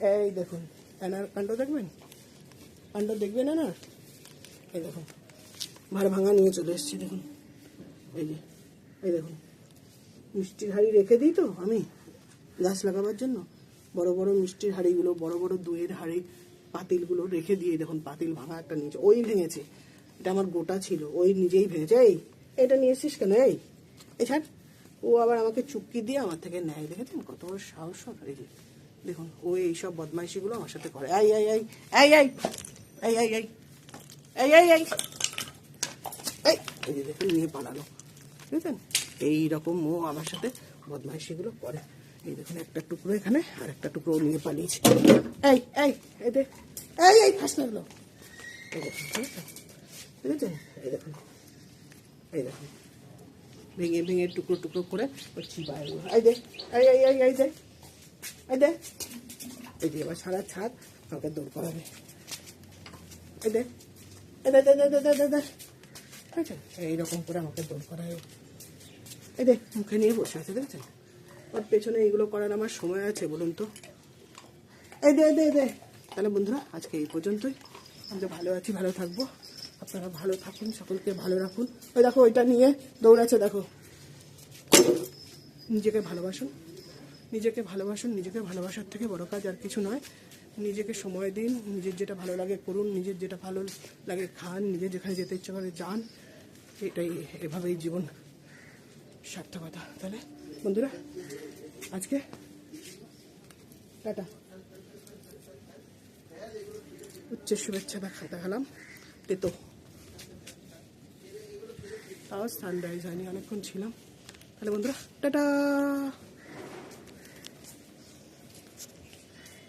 এই দেখুন, এনার কাণ্ড দেখবেন? কাণ্ড দেখবেন এনার? এই দেখুন ভাড় ভাঙা নিয়ে চলে এসেছি, দেখুন। এই যে, এই দেখুন। মিষ্টির হাঁড়ি রেখে দিই তো আমি গাছ লাগাবার জন্য। বড় বড় মিষ্টির হাঁড়িগুলো, বড় বড় দইয়ের হাঁড়ি, পাতিলগুলো রেখে দিয়ে দেখুন, পাতিল ভাঙা একটা নিয়েছে। ওই ভেঙেছে, এটা আমার গোটা ছিল, ওই নিজেই ভেঙেছে। এই, এটা নিয়ে এসছিস কেন? এই এই ছাড়। ও আবার আমাকে চুপকি দিয়ে আমার থেকে নেয়, দেখেছেন? কত বড় সাহস ওর? দেখুন ও এইসব বদমাইশিগুলো আমার সাথে করে এই এই এই এই এই এই এই এই এই এই এই এই এই দেখুন নিয়ে পালালো বুঝলেন এই রকম ও আমার সাথে বদমাইশিগুলো করে এই দেখুন একটা টুকরো এখানে আর একটা টুকরো নিয়ে পালিয়েছে এই এই এই দেখ এই এই ফাঁস লাগল এই দেখুন বুঝেছেন? এই দেখুন এই দেখুন ভেঙে ভেঙে টুকরো টুকরো করে ওর চিবায়। এই দে এই এই এই এই দে এই দে। এই যে এবার সারা ছাদ আমাকে দৌড় করাবে এই দে। এই দে দে দে দে দে দে ঠিক এইরকম করে আমাকে দৌড় করায়। ও। এই দে, মুখে নিয়ে বসে আছে দেখছেন ওর পেছনে এইগুলো করার আমার সময় আছে, বলুন তো। এই দে দে দে। তাহলে বন্ধুরা, আজকে এই পর্যন্তই। আমরা ভালো আছি, ভালো থাকব। আপনারা ভালো থাকুন, সকলকে ভালো রাখুন। ওই দেখো, ওইটা নিয়ে দৌড়াচ্ছে, দেখো। নিজেকে ভালোবাসুন। নিজেকে ভালোবাসুন, নিজেকে ভালোবাসার থেকে বড় কাজ আর কিছু নয়। নিজেকে সময় দিন, নিজের যেটা ভালো লাগে করুন, নিজের যেটা ভালো লাগে খান, নিজের যেখানে যেতে ইচ্ছা করে যান। এটাই, এভাবেই জীবন সার্থকতা। তাহলে, বন্ধুরা, আজকে টাটা। উচ্চের শুভেচ্ছা দেখা দেখালাম তেতো। তাও সানরাইজ হয়নি অনেকক্ষণ ছিলাম। তাহলে, বন্ধুরা, টাটা!